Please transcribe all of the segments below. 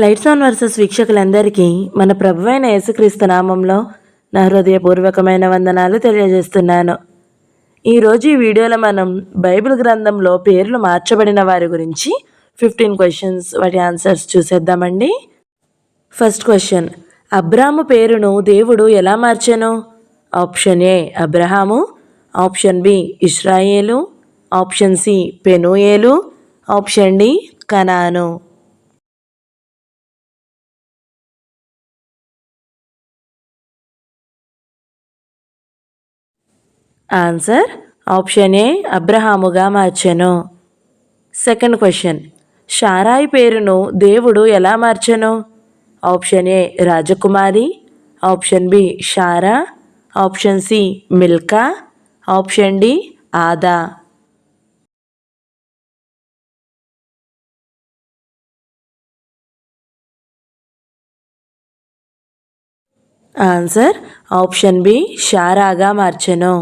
Lights on versus వీక్షకులందరికీ మన ప్రభువైన యేసుక్రీస్తు నామంలో నా హృదయపూర్వకమైన వందనాలు తెలియజేస్తున్నాను. ఈరోజు ఈ వీడియోలో మనం బైబిల్ గ్రంథంలో పేర్లు మార్చబడిన వారి గురించి ఫిఫ్టీన్ క్వశ్చన్స్ వాటి ఆన్సర్స్ చూసేద్దామండి. ఫస్ట్ క్వశ్చన్ అబ్రాము పేరును దేవుడు ఎలా మార్చాను? ఆప్షన్ ఏ అబ్రహాము. ఆప్షన్ బి ఇస్రాయేలు. ఆప్షన్ సి పెనుయేలు. ఆప్షన్ డి కనాను. ఆన్సర్ ఆప్షన్ ఏ అబ్రహాముగా మార్చెను సెకండ్ క్వశ్చన్ షారాయి పేరును దేవుడు ఎలా మార్చెను ఆప్షన్ ఏ రాజకుమారి ఆప్షన్ బి షారా ఆప్షన్ సి మిల్కా ఆప్షన్ డి ఆదా ఆన్సర్ ఆప్షన్ బి షారాగా మార్చెను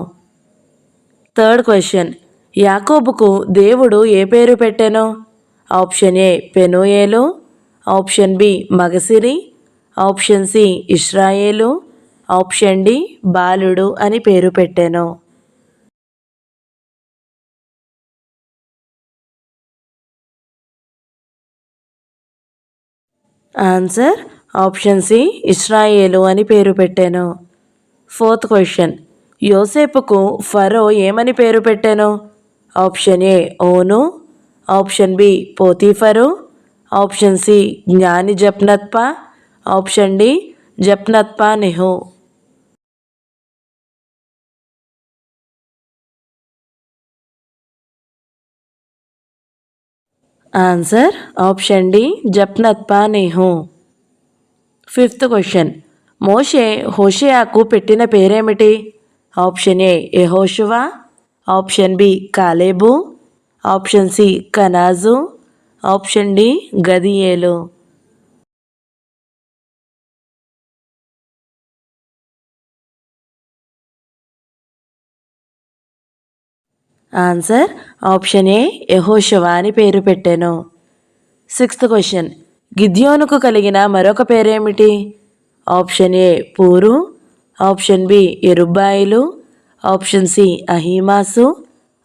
థర్డ్ క్వశ్చన్. యాకోబుకు దేవుడు ఏ పేరు పెట్టెను? ఆప్షన్ ఏ పెనుయేలు ఆప్షన్ బి మగసిరి ఆప్షన్ సి ఇస్రాయేలు ఆప్షన్ డి బాలుడు అని పేరు పెట్టెను. ఆన్సర్ ఆప్షన్ సి ఇస్రాయేలు అని పేరు పెట్టాను. Fourth question. యోసేపుకు ఫరో ఏమని పేరు పెట్టాను? Option A own. Option B Potiphar. Option C జ్ఞాని జప్నత్ప. Option D జప్నత్ప నెహు. Answer option D జప్నత్ప నెహు. Fifth question. మోషే హోషయాకు పెట్టిన పేరేమిటి? ఆప్షన్ ఏ యహోషువా option B Caleb option C కనాజు option D గదియేలు. Answer option A యహోషవా అని పేరు పెట్టాను. Sixth question. గిద్యోనుకు కలిగిన మరొక పేరేమిటి? Option A పూరు option B ఎరుబ్బాయిలు option C అహీమాసు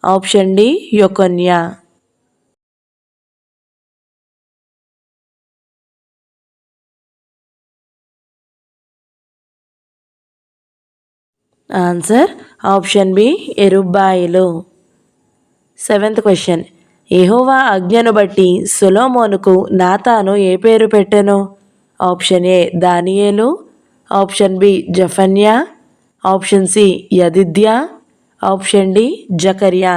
option D యొకొన్యా. Answer option B ఎరుబ్బాయిలు. Seventh question. ఎహోవా ఆజ్ఞను బట్టి సులోమోనుకు నాతాను ఏ పేరు పెట్టెను? ఆప్షన్ ఏ దానియేలు ఆప్షన్ బి జఫన్యా ఆప్షన్ సి యదిద్య ఆప్షన్ డి జకర్యా.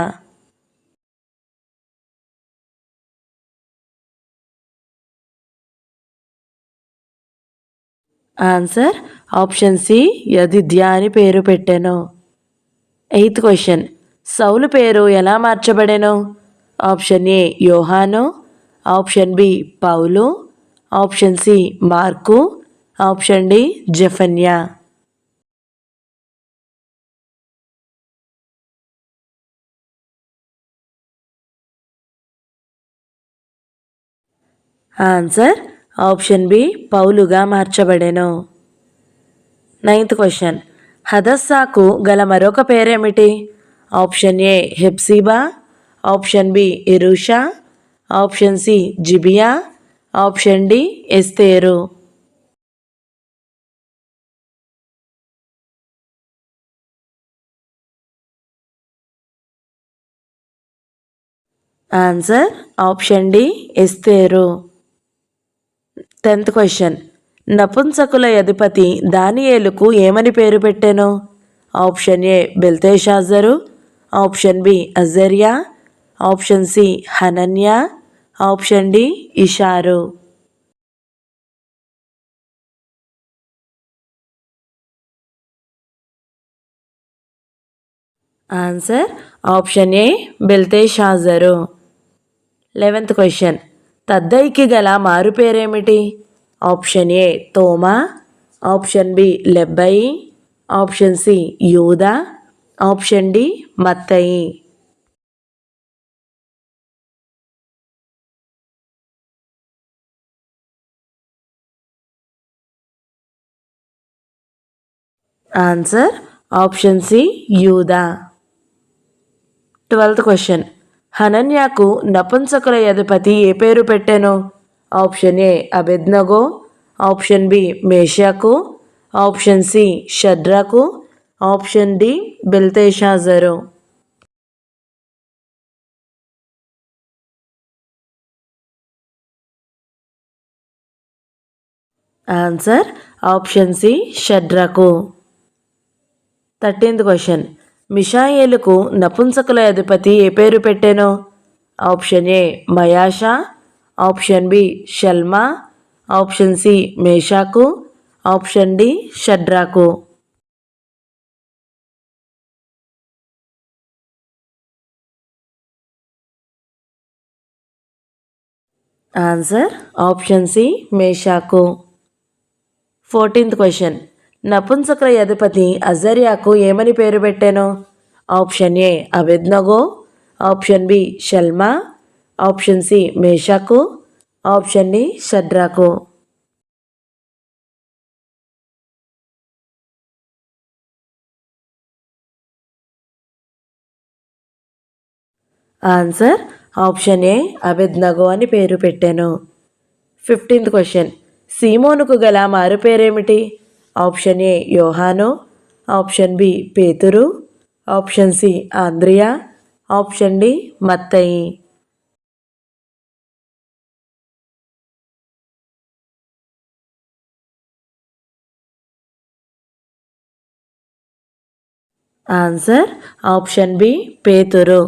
ఆన్సర్ ఆప్షన్ సి యదిద్య అని పేరు పెట్టాను. ఎయిత్ క్వశ్చన్ సౌలు పేరు ఎలా మార్చబడెను? ఆప్షన్ ఏ యోహాను ఆప్షన్ బి పౌలు ఆప్షన్ సి మార్కు ఆప్షన్ డి జఫన్యా. ఆన్సర్ ఆప్షన్ బి పౌలుగా మార్చబడెను నైన్త్ క్వశ్చన్ హదస్సాకు గల మరొక పేరేమిటి ఆప్షన్ ఏ హెప్సిబా ఆప్షన్ బి ఇరుషా ఆప్షన్ సి జిబియా ఆప్షన్ డి ఎస్తేరు ఆన్సర్ ఆప్షన్ డి ఎస్తేరు టెన్త్ క్వశ్చన్. నపుంసకుల అధిపతి దానియేలుకు ఏమని పేరు పెట్టాను? ఆప్షన్ ఏ బెల్తేషాజరు ఆప్షన్ బి అజర్యా ఆప్షన్ సి హనన్య ఆప్షన్ డి ఇషారు. Answer option A బెల్తేషాజరు. Eleventh question. తద్దయికి గల మారుపేరేమిటి? ఆప్షన్ ఏ తోమా ఆప్షన్ బి లెబ్బయి ఆప్షన్ సి యూద ఆప్షన్ డి మత్తయి. ఆన్సర్ ఆప్షన్ సి యూదా. Twelfth question. హనన్యాకు నపుంసకుల యధిపతి ఏ పేరు పెట్టాను? ఆప్షన్ ఏ అబెద్నగో ఆప్షన్ బి మేషాకు ఆప్షన్ సి షడ్రాకు ఆప్షన్ డి బెల్తేషాజరు. Answer option C షడ్రకు. Thirteenth question. మిషాయేలుకు నపుంసకుల అధిపతి ఏ పేరు పెట్టాను? ఆప్షన్ ఏ మయాషా ఆప్షన్ బి షల్మా ఆప్షన్ సి మేషాకు ఆప్షన్ డి షడ్రాకు. Answer option C మేషాకు. Fourteenth question. నపుంసకుల అధిపతి అజర్యాకు ఏమని పేరు పెట్టాను? ఆప్షన్ ఏ అబెద్నగో. ఆప్షన్ బి షల్మా. ఆప్షన్ సి మేషాకు. ఆప్షన్ డి షడ్రాకు. ఆన్సర్ ఆప్షన్ ఏ అబెద్నగో అని పేరు పెట్టాను. ఫిఫ్టీన్త్ క్వశ్చన్ సీమోనుకు గల మారు పేరేమిటి ఆప్షన్ ఏ యోహాను ఆప్షన్ బి పేతురు ఆప్షన్ సి ఆంద్రియా ఆప్షన్ డి మత్తయి. ఆన్సర్ ఆప్షన్ బి పేతురు.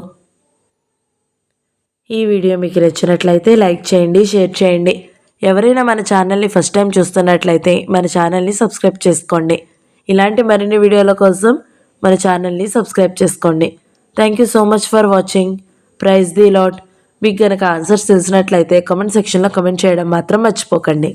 ఈ వీడియో మీకు నచ్చినట్లయితే లైక్ చేయండి షేర్ చేయండి. ఎవరైనా మన ఛానల్ని ఫస్ట్ టైం చూస్తున్నట్లయితే మన ఛానల్ని సబ్స్క్రైబ్ చేసుకోండి. ఇలాంటి మరిన్ని వీడియోల కోసం మన ఛానల్ని సబ్స్క్రైబ్ చేసుకోండి. Thank you so much for watching praise the Lord మీకు కనుక ఆన్సర్స్ తెలిసినట్లయితే కామెంట్ సెక్షన్లో కమెంట్ చేయడం మాత్రం మర్చిపోకండి.